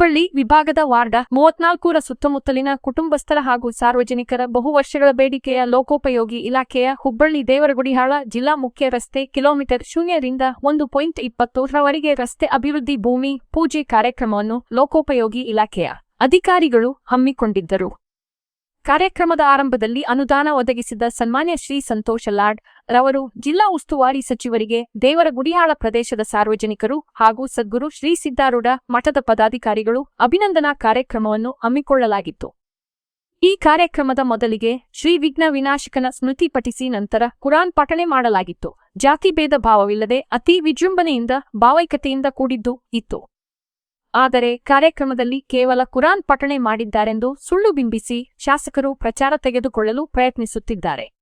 ಹುಬ್ಬಳ್ಳಿ ವಿಭಾಗದ ವಾರ್ಡ ಮೂವತ್ನಾಲ್ಕೂರ ಸುತ್ತಮುತ್ತಲಿನ ಕುಟುಂಬಸ್ಥರ ಹಾಗೂ ಸಾರ್ವಜನಿಕರ ಬಹು ವರ್ಷಗಳ ಬೇಡಿಕೆಯ ಲೋಕೋಪಯೋಗಿ ಇಲಾಖೆಯ ಹುಬ್ಬಳ್ಳಿ ದೇವರಗುಡಿಹಾಳ ಜಿಲ್ಲಾ ಮುಖ್ಯ ರಸ್ತೆ ಕಿಲೋಮೀಟರ್ ಶೂನ್ಯರಿಂದ ಒಂದು ಪಾಯಿಂಟ್ ಇಪ್ಪತ್ತರವರೆಗೆ ರಸ್ತೆ ಅಭಿವೃದ್ಧಿ ಭೂಮಿ ಪೂಜೆ ಕಾರ್ಯಕ್ರಮವನ್ನು ಲೋಕೋಪಯೋಗಿ ಇಲಾಖೆಯ ಅಧಿಕಾರಿಗಳು ಹಮ್ಮಿಕೊಂಡಿದ್ದರು. ಕಾರ್ಯಕ್ರಮದ ಆರಂಭದಲ್ಲಿ ಅನುದಾನ ಒದಗಿಸಿದ ಸನ್ಮಾನ್ಯ ಶ್ರೀ ಸಂತೋಷ ಲಾಡ್ ರವರು ಜಿಲ್ಲಾ ಉಸ್ತುವಾರಿ ಸಚಿವರಿಗೆ ದೇವರ ಗುಡಿಯಾಳ ಪ್ರದೇಶದ ಸಾರ್ವಜನಿಕರು ಹಾಗೂ ಸದ್ಗುರು ಶ್ರೀ ಸಿದ್ದಾರೂಢ ಮಠದ ಪದಾಧಿಕಾರಿಗಳು ಅಭಿನಂದನಾ ಕಾರ್ಯಕ್ರಮವನ್ನು ಹಮ್ಮಿಕೊಳ್ಳಲಾಗಿತ್ತು. ಈ ಕಾರ್ಯಕ್ರಮದ ಮೊದಲಿಗೆ ಶ್ರೀ ವಿಘ್ನ ವಿನಾಶಕನ ಸ್ಮೃತಿ ಪಠಿಸಿ ನಂತರ ಕುರಾನ್ ಪಠಣೆ ಮಾಡಲಾಗಿತ್ತು. ಜಾತಿ ಭೇದ ಭಾವವಿಲ್ಲದೆ ಅತಿ ವಿಜೃಂಭಣೆಯಿಂದ ಭಾವೈಕತೆಯಿಂದ ಕೂಡಿದ್ದು ಇತ್ತು. ಆದರೆ ಕಾರ್ಯಕ್ರಮದಲ್ಲಿ ಕೇವಲ ಕುರಾನ್ ಪಠಣೆ ಮಾಡಿದ್ದಾರೆಂದು ಸುಳ್ಳು ಬಿಂಬಿಸಿ ಶಾಸಕರು ಪ್ರಚಾರ ತೆಗೆದುಕೊಳ್ಳಲು ಪ್ರಯತ್ನಿಸುತ್ತಿದ್ದಾರೆ.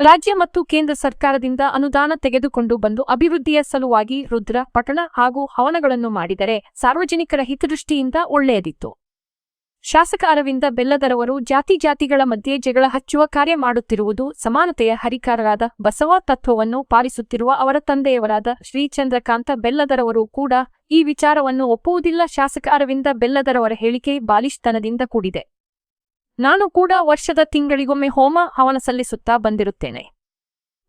ರಾಜ್ಯ ಮತ್ತು ಕೇಂದ್ರ ಸರ್ಕಾರದಿಂದ ಅನುದಾನ ತೆಗೆದುಕೊಂಡು ಬಂದು ಅಭಿವೃದ್ಧಿಯ ಸಲುವಾಗಿ ರುದ್ರ, ಪಠಣ ಹಾಗೂ ಹವನಗಳನ್ನು ಮಾಡಿದರೆ ಸಾರ್ವಜನಿಕರ ಹಿತದೃಷ್ಟಿಯಿಂದ ಒಳ್ಳೆಯದಿತ್ತು. ಶಾಸಕ ಅರವಿಂದ ಬೆಲ್ಲದರವರು ಜಾತಿ ಜಾತಿಗಳ ಮಧ್ಯೆ ಜಗಳ ಹಚ್ಚುವ ಕಾರ್ಯ ಮಾಡುತ್ತಿರುವುದು ಸಮಾನತೆಯ ಹರಿಕಾರರಾದ ಬಸವ ತತ್ವವನ್ನು ಪಾಲಿಸುತ್ತಿರುವ ಅವರ ತಂದೆಯವರಾದ ಶ್ರೀ ಚಂದ್ರಕಾಂತ ಬೆಲ್ಲದರವರು ಕೂಡ ಈ ವಿಚಾರವನ್ನು ಒಪ್ಪುವುದಿಲ್ಲ. ಶಾಸಕ ಅರವಿಂದ ಬೆಲ್ಲದರವರ ಹೇಳಿಕೆ ಬಾಲಿಷ್ತನದಿಂದ ಕೂಡಿದೆ. ನಾನು ಕೂಡ ವರ್ಷದ ತಿಂಗಳಿಗೊಮ್ಮೆ ಹೋಮ ಹವನ ಸಲ್ಲಿಸುತ್ತಾ ಬಂದಿರುತ್ತೇನೆ.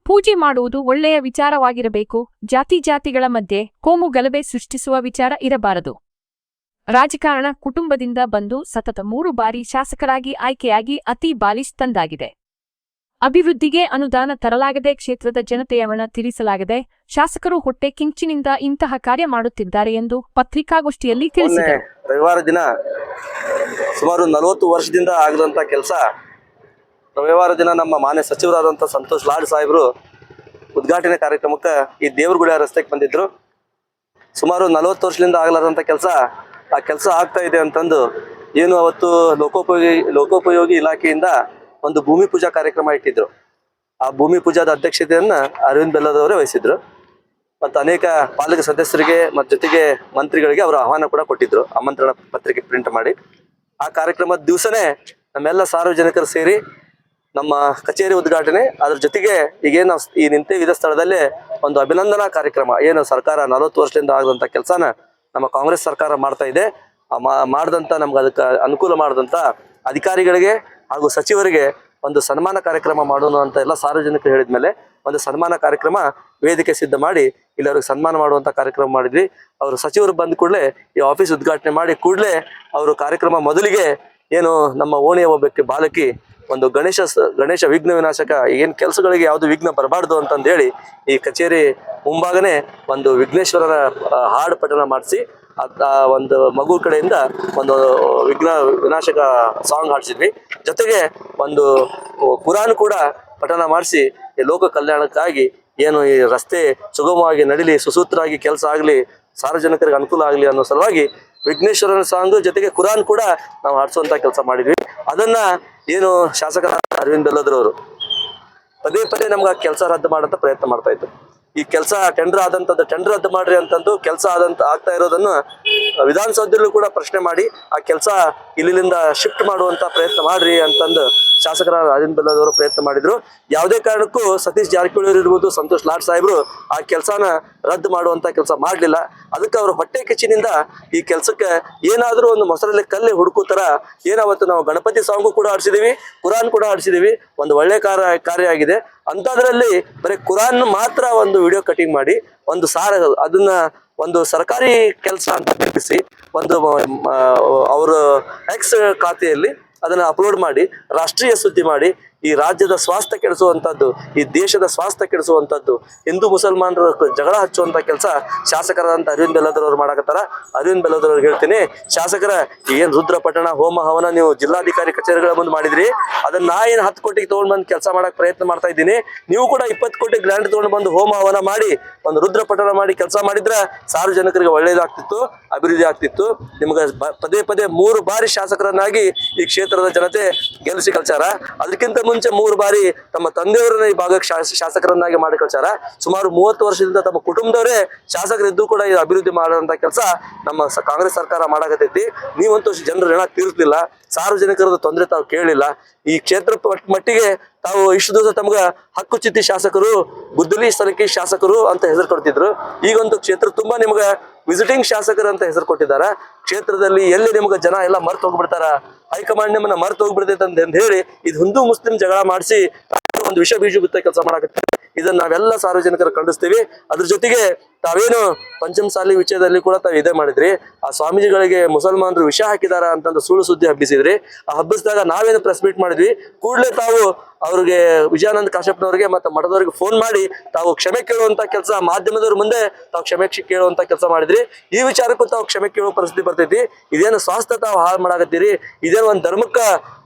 ಪೂಜೆ ಮಾಡುವುದು ಒಳ್ಳೆಯ ವಿಚಾರವಾಗಿರಬೇಕು. ಜಾತಿ ಜಾತಿಗಳ ಮಧ್ಯೆ ಕೋಮು ಗಲಭೆ ಸೃಷ್ಟಿಸುವ ವಿಚಾರ ಇರಬಾರದು. ರಾಜಕಾರಣ ಕುಟುಂಬದಿಂದ ಬಂದು ಸತತ ಮೂರು ಬಾರಿ ಶಾಸಕರಾಗಿ ಆಯ್ಕೆಯಾಗಿ ಅತಿ ಬಾಲಿಷ್ತಂದಾಗಿದೆ ಅಭಿವೃದ್ಧಿಗೆ ಅನುದಾನ ತರಲಾಗದೆ ಕ್ಷೇತ್ರದ ಜನತೆಯ ಮನ ತೀರಿಸಲಾಗದೆ ಶಾಸಕರು ಹೊಟ್ಟೆ ಕಿಂಚಿನಿಂದ ಇಂತಹ ಕಾರ್ಯ ಮಾಡುತ್ತಿದ್ದಾರೆ ಎಂದು ಪತ್ರಿಕಾಗೋಷ್ಠಿಯಲ್ಲಿ ತಿಳಿಸಿದೆ ತಿಳಿಸಿದರು. ರವಿವಾರ ದಿನ ಸುಮಾರು ನಲವತ್ತು ವರ್ಷದಿಂದ ಆಗದಂತ ಕೆಲಸ ರವಿವಾರ ದಿನ ನಮ್ಮ ಮಾನ್ಯ ಸಚಿವರಾದಂಥ ಸಂತೋಷ್ ಲಾಡ್ ಸಾಹೇಬರು ಉದ್ಘಾಟನೆ ಕಾರ್ಯಕ್ರಮಕ್ಕೆ ಈ ದೇವರಗುಡ ರಸ್ತೆಗೆ ಬಂದಿದ್ರು ಸುಮಾರು ನಲವತ್ತು ವರ್ಷದಿಂದ ಆಗಲಾರದಂತ ಕೆಲಸ ಆ ಕೆಲಸ ಆಗ್ತಾ ಇದೆ ಅಂತಂದು ಏನು ಅವತ್ತು ಲೋಕೋಪಯೋಗಿ ಲೋಕೋಪಯೋಗಿ ಇಲಾಖೆಯಿಂದ ಒಂದು ಭೂಮಿ ಪೂಜಾ ಕಾರ್ಯಕ್ರಮ ಇಟ್ಟಿದ್ರು. ಆ ಭೂಮಿ ಪೂಜಾದ ಅಧ್ಯಕ್ಷತೆಯನ್ನ ಅರವಿಂದ್ ಬೆಲ್ಲದವರೇ ವಹಿಸಿದ್ರು. ಮತ್ತು ಅನೇಕ ಪಾಲಕ ಸದಸ್ಯರಿಗೆ ಮತ್ತು ಜೊತೆಗೆ ಮಂತ್ರಿಗಳಿಗೆ ಅವರು ಆಹ್ವಾನ ಕೂಡ ಕೊಟ್ಟಿದ್ರು. ಆಮಂತ್ರಣ ಪತ್ರಿಕೆ ಪ್ರಿಂಟ್ ಮಾಡಿ. ಆ ಕಾರ್ಯಕ್ರಮದ ದಿವಸನೇ ನಮ್ಮೆಲ್ಲ ಸಾರ್ವಜನಿಕರು ಸೇರಿ ನಮ್ಮ ಕಚೇರಿ ಉದ್ಘಾಟನೆ. ಅದ್ರ ಜೊತೆಗೆ ಈಗೇನು ನಾವು ಈ ನಿಂತಿದ್ದ ಸ್ಥಳದಲ್ಲೇ ಒಂದು ಅಭಿನಂದನಾ ಕಾರ್ಯಕ್ರಮ. ಏನು ಸರ್ಕಾರ ನಲವತ್ತು ವರ್ಷದಿಂದ ಆಗದಂಥ ಕೆಲಸನ ನಮ್ಮ ಕಾಂಗ್ರೆಸ್ ಸರ್ಕಾರ ಮಾಡ್ತಾ ಇದೆ. ಆ ಮಾ- ಮಾಡ್ದಂಥ ನಮ್ಗೆ ಅದಕ್ಕೆ ಅನುಕೂಲ ಮಾಡಿದಂತ ಅಧಿಕಾರಿಗಳಿಗೆ ಹಾಗೂ ಸಚಿವರಿಗೆ ಒಂದು ಸನ್ಮಾನ ಕಾರ್ಯಕ್ರಮ ಮಾಡೋಣ ಅಂತ ಎಲ್ಲ ಸಾರ್ವಜನಿಕರು ಹೇಳಿದ್ಮೇಲೆ ಒಂದು ಸನ್ಮಾನ ಕಾರ್ಯಕ್ರಮ ವೇದಿಕೆ ಸಿದ್ಧ ಮಾಡಿ ಇಲ್ಲಿ ಸನ್ಮಾನ ಮಾಡುವಂಥ ಕಾರ್ಯಕ್ರಮ ಮಾಡಿದ್ವಿ. ಅವರು ಸಚಿವರು ಬಂದ ಕೂಡಲೇ ಈ ಆಫೀಸ್ ಉದ್ಘಾಟನೆ ಮಾಡಿ ಕೂಡಲೇ ಅವರು ಕಾರ್ಯಕ್ರಮ ಮೊದಲಿಗೆ ಏನು ನಮ್ಮ ಓಣಿಯ ಒಬ್ಬಕ್ಕೆ ಬಾಲಕಿ ಒಂದು ಗಣೇಶ ಗಣೇಶ ವಿಘ್ನ ವಿನಾಶಕ ಏನ್ ಕೆಲಸಗಳಿಗೆ ಯಾವುದು ವಿಘ್ನ ಬರಬಾರ್ದು ಅಂತಂದೇಳಿ ಈ ಕಚೇರಿ ಮುಂಭಾಗನೆ ಒಂದು ವಿಘ್ನೇಶ್ವರರ ಆ, ಹಾಡು ಪಠಣ ಮಾಡಿಸಿ ಒಂದು ಮಗು ಕಡೆಯಿಂದ ಒಂದು ವಿಘ್ನ ವಿನಾಶಕ ಸಾಂಗ್ ಹಾಡಿಸಿದ್ವಿ. ಜೊತೆಗೆ ಒಂದು ಕುರಾನ್ ಕೂಡ ಪಠನ ಮಾಡಿಸಿ ಈ ಲೋಕ ಕಲ್ಯಾಣಕ್ಕಾಗಿ ಏನು ಈ ರಸ್ತೆ ಸುಗಮವಾಗಿ ನಡೀಲಿ ಸುಸೂತ್ರವಾಗಿ ಕೆಲಸ ಆಗಲಿ ಸಾರ್ವಜನಿಕರಿಗೆ ಅನುಕೂಲ ಆಗಲಿ ಅನ್ನೋ ಸಲುವಾಗಿ ವಿಘ್ನೇಶ್ವರನ ಸಾಂಗ್ ಜೊತೆಗೆ ಕುರಾನ್ ಕೂಡ ನಾವು ಹಾಡಿಸುವಂತ ಕೆಲಸ ಮಾಡಿದ್ವಿ. ಅದನ್ನ ಏನು ಶಾಸಕ ಅರವಿಂದ್ ಬೆಲ್ಲದ್ರವರು ಪದೇ ಪದೇ ನಮ್ಗೆ ಆ ಕೆಲಸ ರದ್ದು ಮಾಡಂತ ಪ್ರಯತ್ನ ಮಾಡ್ತಾ ಇತ್ತು ಈ ಕೆಲಸ ಟೆಂಡರ್ ಆದಂತದ್ದು ಟೆಂಡರ್ ರದ್ದು ಮಾಡ್ರಿ ಅಂತಂದು ಕೆಲಸ ಆದಂತ ಆಗ್ತಾ ಇರೋದನ್ನ ವಿಧಾನಸೌಧದಲ್ಲೂ ಕೂಡ ಪ್ರಶ್ನೆ ಮಾಡಿ ಆ ಕೆಲಸ ಇಲ್ಲಿಂದ ಶಿಫ್ಟ್ ಮಾಡುವಂತ ಪ್ರಯತ್ನ ಮಾಡ್ರಿ ಅಂತಂದು ಶಾಸಕರ ಬೆಲ್ಲದ ಬೆಲ್ಲದವರು ಪ್ರಯತ್ನ ಮಾಡಿದ್ರು. ಯಾವುದೇ ಕಾರಣಕ್ಕೂ ಸತೀಶ್ ಜಾರಕಿಹೊಳಿ ಇರ್ಬೋದು, ಸಂತೋಷ್ ಲಾಡ್ ಸಾಹೇಬರು ಆ ಕೆಲಸನ ರದ್ದು ಮಾಡುವಂತ ಕೆಲಸ ಮಾಡಲಿಲ್ಲ. ಅದಕ್ಕೆ ಅವರು ಹೊಟ್ಟೆ ಕಿಚ್ಚಿನಿಂದ ಈ ಕೆಲಸಕ್ಕೆ ಏನಾದರೂ ಒಂದು ಮೊಸರಲ್ಲಿ ಕಲ್ಲಿ ಹುಡುಕೋ ಥರ ಏನಾವತ್ತು ನಾವು ಗಣಪತಿ ಸಾಂಗು ಕೂಡ ಆಡಿಸಿದೀವಿ ಕುರಾನ್ ಕೂಡ ಆಡಿಸಿದೀವಿ ಒಂದು ಒಳ್ಳೆ ಕಾರ್ಯ ಕಾರ್ಯ ಆಗಿದೆ. ಅಂಥದ್ರಲ್ಲಿ ಬರೀ ಕುರಾನ್ ಮಾತ್ರ ಒಂದು ವಿಡಿಯೋ ಕಟಿಂಗ್ ಮಾಡಿ, ಒಂದು ಸಾರ, ಅದನ್ನ ಒಂದು ಸರ್ಕಾರಿ ಕೆಲಸ ಅಂತ ಕಲ್ಪಿಸಿ, ಒಂದು ಅವರ ಎಕ್ಸ್ ಖಾತೆಯಲ್ಲಿ ಅದನ್ನ ಅಪ್ಲೋಡ್ ಮಾಡಿ ರಾಷ್ಟ್ರೀಯ ಸುದ್ದಿ ಮಾಡಿ ಈ ರಾಜ್ಯದ ಸ್ವಾಸ್ಥ್ಯ ಕೆಡಿಸುವಂಥದ್ದು, ಈ ದೇಶದ ಸ್ವಾಸ್ಥ್ಯ ಕೆಡಿಸುವಂಥದ್ದು, ಹಿಂದೂ ಮುಸಲ್ಮಾನರ ಜಗಳ ಹಚ್ಚುವಂಥ ಕೆಲಸ ಶಾಸಕರಾದಂಥ ಅರವಿಂದ್ ಬೆಲ್ಲದರವ್ರು ಮಾಡಕತ್ತಾರ. ಅರವಿಂದ್ ಬೆಲ್ಲದವ್ರಿಗೆ ಹೇಳ್ತೀನಿ, ಶಾಸಕರ ಏನು ರುದ್ರ ಪಟ್ಟಣ ಹೋಮ, ಹವನ ನೀವು ಜಿಲ್ಲಾಧಿಕಾರಿ ಕಚೇರಿಗಳ ಮುಂದೆ ಮಾಡಿದ್ರಿ, ಅದನ್ನ ನಾ ಏನು ಹತ್ತು ಕೋಟಿಗೆ ತೊಗೊಂಡು ಬಂದು ಕೆಲಸ ಮಾಡೋಕೆ ಪ್ರಯತ್ನ ಮಾಡ್ತಾ ಇದ್ದೀನಿ. ನೀವು ಕೂಡ ಇಪ್ಪತ್ತು ಕೋಟಿ ಗ್ರ್ಯಾಂಡ್ ತೊಗೊಂಡು ಬಂದು ಹೋಮ, ಹವನ ಮಾಡಿ, ಒಂದು ರುದ್ರ ಪಟ್ಟಣ ಮಾಡಿ ಕೆಲಸ ಮಾಡಿದ್ರೆ ಸಾರ್ವಜನಿಕರಿಗೆ ಒಳ್ಳೆಯದಾಗ್ತಿತ್ತು ಅಭಿವೃದ್ಧಿ ಆಗ್ತಿತ್ತು. ನಿಮ್ಗೆ ಪದೇ ಪದೇ ಮೂರು ಬಾರಿ ಶಾಸಕರನ್ನಾಗಿ ಈ ಕ್ಷೇತ್ರದ ಜನತೆ ಗೆಲ್ಲಿಸಿ ಕಲ್ಚಾರ ಅದಕ್ಕಿಂತ ಮುಂಚೆ ಮೂರು ಬಾರಿ ತಮ್ಮ ತಂದೆಯವರನ್ನ ಈ ಭಾಗಕ್ಕೆ ಶಾಸ- ಶಾಸಕರನ್ನಾಗಿ ಮಾಡಿ ಕಳ್ಸಾರ. ಸುಮಾರು ಮೂವತ್ತು ವರ್ಷದಿಂದ ತಮ್ಮ ಕುಟುಂಬದವರೇ ಶಾಸಕರಿದ್ದು ಕೂಡ ಈ ಅಭಿವೃದ್ಧಿ ಮಾಡುವಂತ ಕೆಲಸ ನಮ್ಮ ಕಾಂಗ್ರೆಸ್ ಸರ್ಕಾರ ಮಾಡಕತ್ತೈತಿ. ನೀವಂತೂ ಜನರ ಋಣ ಸಾರ್ವಜನಿಕರ ಸಾರ್ವಜನಿಕರದ ತೊಂದರೆ ತಾವು ಕೇಳಿಲ್ಲ. ಈ ಕ್ಷೇತ್ರ ಮಟ್ಟಿಗೆ ತಾವು ಇಷ್ಟು ದಿವಸ ತಮ್ಗ ಹಕ್ಕು ಚಿತ್ತಿ ಶಾಸಕರು, ಗುದ್ದಲಿ ಸ್ಥಳಕ್ಕೆ ಶಾಸಕರು ಅಂತ ಹೆಸರು ಕೊಡ್ತಿದ್ರು. ಈಗೊಂದು ಕ್ಷೇತ್ರ ತುಂಬಾ ನಿಮ್ಗೆ ವಿಸಿಟಿಂಗ್ ಶಾಸಕರು ಅಂತ ಹೆಸರು ಕೊಟ್ಟಿದ್ದಾರೆ. ಕ್ಷೇತ್ರದಲ್ಲಿ ಎಲ್ಲಿ ನಿಮಗೆ ಜನ ಎಲ್ಲ ಮರ್ತು ಹೋಗ್ಬಿಡ್ತಾರ? ಹೈಕಮಾಂಡ್ ನಿಮ್ಮನ್ನ ಮರ್ತು ಹೋಗ್ಬಿಡ್ತೈತೆ ಅಂತ ಹೇಳಿ ಇದು ಹಿಂದೂ ಮುಸ್ಲಿಂ ಜಗಳ ಮಾಡಿಸಿ ಒಂದು ವಿಷ ಬೀಜ ಬಿತ್ತ ಕೆಲಸ ಮಾಡಾಕತ್ತೆ ಇದನ್ನ ನಾವೆಲ್ಲ ಸಾರ್ವಜನಿಕರು ಖಂಡಿಸ್ತೀವಿ. ಅದ್ರ ಜೊತೆಗೆ ತಾವೇನು ಪಂಚಮಸಾಲಿ ವಿಷಯದಲ್ಲಿ ಕೂಡ ತಾವು ಇದೇ ಮಾಡಿದ್ರಿ. ಆ ಸ್ವಾಮೀಜಿಗಳಿಗೆ ಮುಸಲ್ಮಾನರು ವಿಷ ಹಾಕಿದಾರ ಅಂತಂದು ಸುಳ್ಳು ಸುದ್ದಿ ಹಬ್ಬಿಸಿದ್ರಿ. ಆ ಹಬ್ಬಿಸಿದಾಗ ನಾವೇನು ಪ್ರೆಸ್ ಮೀಟ್ ಮಾಡಿದ್ವಿ. ಕೂಡಲೇ ತಾವು ಅವ್ರಿಗೆ ವಿಜಯಾನಂದ ಕಾಶ್ಯಪ್ನವ್ರಿಗೆ ಮತ್ತೆ ಮಠದವ್ರಿಗೆ ಫೋನ್ ಮಾಡಿ ತಾವು ಕ್ಷಮೆ ಕೇಳುವಂತ ಕೆಲಸ ಮಾಧ್ಯಮದವ್ರ ಮುಂದೆ ತಾವು ಕ್ಷಮೆ ಕ್ಷ- ಕೇಳುವಂತ ಕೆಲಸ ಮಾಡಿದ್ರಿ. ಈ ವಿಚಾರಕ್ಕೂ ತಾವು ಕ್ಷಮೆ ಕೇಳುವ ಪರಿಸ್ಥಿತಿ ಬರ್ತೈತಿ. ಇದೇನು ಸ್ವಾಸ್ಥ್ಯ ತಾವು ಹಾಳು ಮಾಡಾಕತ್ತೀರಿ. ಇದೇನು ಒಂದು ಧರ್ಮಕ್ಕ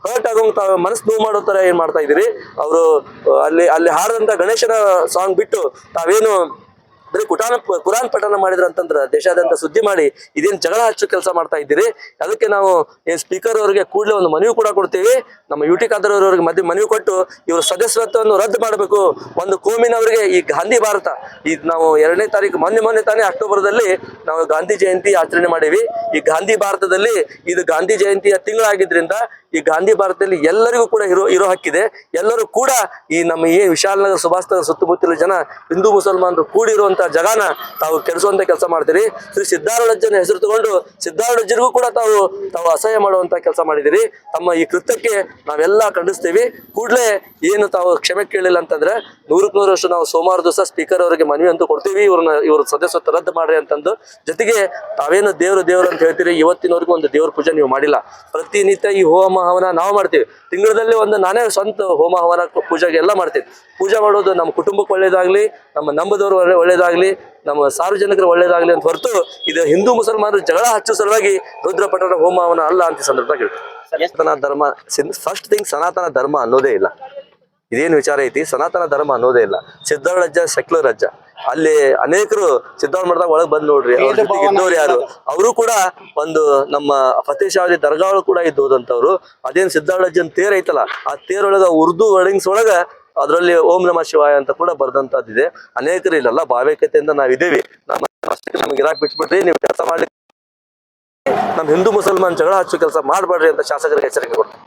ಹರ್ಟ್ ಆಗೋಂಗ್ ತಾವು ಮನಸ್ಸು ನೋವು ಮಾಡೋ ತರ ಏನ್ ಮಾಡ್ತಾ ಇದ್ದೀರಿ? ಅವರು, ಅಲ್ಲಿ ಅಲ್ಲಿ ಹಾಡದಂತ ಗಣೇಶನ ಸಾಂಗ್ ಬಿಟ್ಟು ತಾವೇನು ಬರೀ ಕುಟಾನ ಕುರಾನ್ ಪಠನ ಮಾಡಿದ್ರ ಅಂತಂದ್ರ ದೇಶಾದ್ಯಂತ ಸುದ್ದಿ ಮಾಡಿ ಇದೇನ್ ಜಗಳ ಹಚ್ಚು ಕೆಲಸ ಮಾಡ್ತಾ ಇದ್ದೀರಿ? ಅದಕ್ಕೆ ನಾವು ಏನ್ ಸ್ಪೀಕರ್ ಅವರಿಗೆ ಕೂಡಲೇ ಒಂದು ಮನವಿ ಕೂಡ ಕೊಡ್ತೀವಿ. ನಮ್ಮ ಯು ಟಿ ಖಾದರ್ ಮಧ್ಯೆ ಮನವಿ ಕೊಟ್ಟು ಇವರು ಸದಸ್ಯತ್ವವನ್ನು ರದ್ದು ಮಾಡಬೇಕು. ಒಂದು ಕೋಮಿನವರಿಗೆ ಈ ಗಾಂಧಿ ಭಾರತ. ಈ ನಾವು ಎರಡನೇ ತಾರೀಕು ಮೊನ್ನೆ ಮೊನ್ನೆ ತಾನೇ ಅಕ್ಟೋಬರ್ದಲ್ಲಿ ನಾವು ಗಾಂಧಿ ಜಯಂತಿ ಆಚರಣೆ ಮಾಡೀವಿ. ಈ ಗಾಂಧಿ ಭಾರತದಲ್ಲಿ ಇದು ಗಾಂಧಿ ಜಯಂತಿಯ ತಿಂಗಳಾಗಿದ್ರಿಂದ ಈ ಗಾಂಧಿ ಭಾರತದಲ್ಲಿ ಎಲ್ಲರಿಗೂ ಕೂಡ ಇರೋ ಇರೋ ಹಕ್ಕಿದೆ. ಎಲ್ಲರೂ ಕೂಡ ಈ ನಮ್ಮ ಈ ವಿಶಾಲನಗರ ಸುಭಾಷ್ ನಗರ ಸುತ್ತಮುತ್ತಲ ಜನ ಹಿಂದೂ ಮುಸಲ್ಮಾನರು ಕೂಡಿರುವಂತ ಜಗಾನ ತಾವು ಕೆಡಿಸುವಂತ ಕೆಲಸ ಮಾಡ್ತೀರಿ. ಶ್ರೀ ಸಿದ್ಧಾರೂಢಜ್ಜನ ಹೆಸರು ತಗೊಂಡು ಸಿದ್ಧಾರೂಢಜ್ಜರಿಗೂ ಕೂಡ ತಾವು ತಾವು ಅಸಹ್ಯ ಮಾಡುವಂತ ಕೆಲಸ ಮಾಡಿದಿರಿ ತಮ್ಮ ಈ ಕೃತ್ಯಕ್ಕೆ ನಾವೆಲ್ಲ ಖಂಡಿಸ್ತೀವಿ. ಕೂಡಲೇ ಏನು ತಾವು ಕ್ಷಮೆ ಕೇಳಿಲ್ಲ ಅಂತಂದ್ರೆ ನೂರಕ್ಕೆ ನೂರಷ್ಟು ನಾವು ಸೋಮವಾರ ದಿವಸ ಸ್ಪೀಕರ್ ಅವರಿಗೆ ಮನವಿ ಅಂತೂ ಕೊಡ್ತೀವಿ. ಇವ್ರನ್ನ, ಇವ್ರ ಸದಸ್ಯತ್ವ ರದ್ದು ಮಾಡ್ರಿ ಅಂತಂದು. ಜೊತೆಗೆ ತಾವೇನು ದೇವರು ದೇವರು ಅಂತ ಹೇಳ್ತೀರಿ, ಇವತ್ತಿನವರೆಗೂ ಒಂದು ದೇವ್ರ ಪೂಜೆ ನೀವು ಮಾಡಿಲ್ಲ. ಪ್ರತಿನಿತ್ಯ ಈ ಹೋಮ ಹವನ ನಾವು ಮಾಡ್ತೀವಿ. ತಿಂಗಳಲ್ಲಿ ಒಂದು ನಾನೇ ಸ್ವಂತ ಹೋಮ ಹವನ ಪೂಜೆಗೆ ಎಲ್ಲ ಮಾಡ್ತೀನಿ ಪೂಜೆ ಮಾಡೋದು ನಮ್ಮ ಕುಟುಂಬಕ್ಕೆ ಒಳ್ಳೇದಾಗ್ಲಿ, ನಮ್ಮ ನಂಬದವ್ರು ಒಳ್ಳೆ ಒಳ್ಳೇದಾಗ್ಲಿ ನಮ್ಮ ಸಾರ್ವಜನಿಕರ ಒಳ್ಳೇದಾಗ್ಲಿ ಅಂತ ಹೊರತು ಇದು ಹಿಂದೂ ಮುಸಲ್ಮಾನರು ಜಗಳ ಹಚ್ಚೋ ಸಲುವಾಗಿ ರುದ್ರಪಟ್ಟಣ ಹೋಮ ಹವನ ಅಲ್ಲ ಅಂತ ಸಂದರ್ಭದಾಗ ಸನಾತನ ಧರ್ಮ ಫಸ್ಟ್ ಥಿಂಗ್ ಸನಾತನ ಧರ್ಮ ಅನ್ನೋದೇ ಇಲ್ಲ. ಇದೇನು ವಿಚಾರ ಐತಿ? ಸನಾತನ ಧರ್ಮ ಅನ್ನೋದೇ ಇಲ್ಲ. ಸಿದ್ಧಾರೂಢಜ್ಜ ಸೆಕ್ಯುಲರ್ ಅಜ್ಜ ಅಲ್ಲಿ ಅನೇಕರು ಸಿದ್ಧಾರ್ಥ ಮಠದಾಗ ಒಳಗೆ ಬಂದ್ ನೋಡ್ರಿ. ಅವ್ರ ಜೊತೆಗೆ ಇದ್ದವ್ರು ಯಾರು? ಅವರು ಕೂಡ ಒಂದು ನಮ್ಮ ಫತೇಶಾವಲಿ ದರ್ಗಾಗಳು ಕೂಡ ಇದ್ದು ಹೋದಂತವ್ರು ಅದೇನ್ ಸಿದ್ಧಾರೂಢಜ್ಜನ್ ತೇರ್ ಐತಲ್ಲ ಆ ತೇರೊಳಗ ಉರ್ದು ವರ್ಡಿಂಗ್ಸ್ ಒಳಗ ಅದರಲ್ಲಿ ಓಂ ನಮ ಶಿವಾಯ ಅಂತ ಕೂಡ ಬರ್ದಂತದ್ದಿದೆ ಅನೇಕರು ಇಲ್ಲಲ್ಲ, ಭಾವೈಕ್ಯತೆಯಿಂದ ನಾವಿದ್ದೇವೆ ನಮ್ಮ ನಮ್ಗೆ ಇರಾಕ್ ಬಿಟ್ಬಿಟ್ರಿ, ನೀವು ಕೆಲಸ ಮಾಡಿ ನಮ್ಮ ಹಿಂದೂ ಮುಸಲ್ಮಾನ್ ಜಗಳ ಹಚ್ಚು ಕೆಲಸ ಮಾಡಬೇಡ್ರಿ ಅಂತ ಶಾಸಕರಿಗೆ ಎಚ್ಚರಿಕೆ ಕೊಡ್ತಾರೆ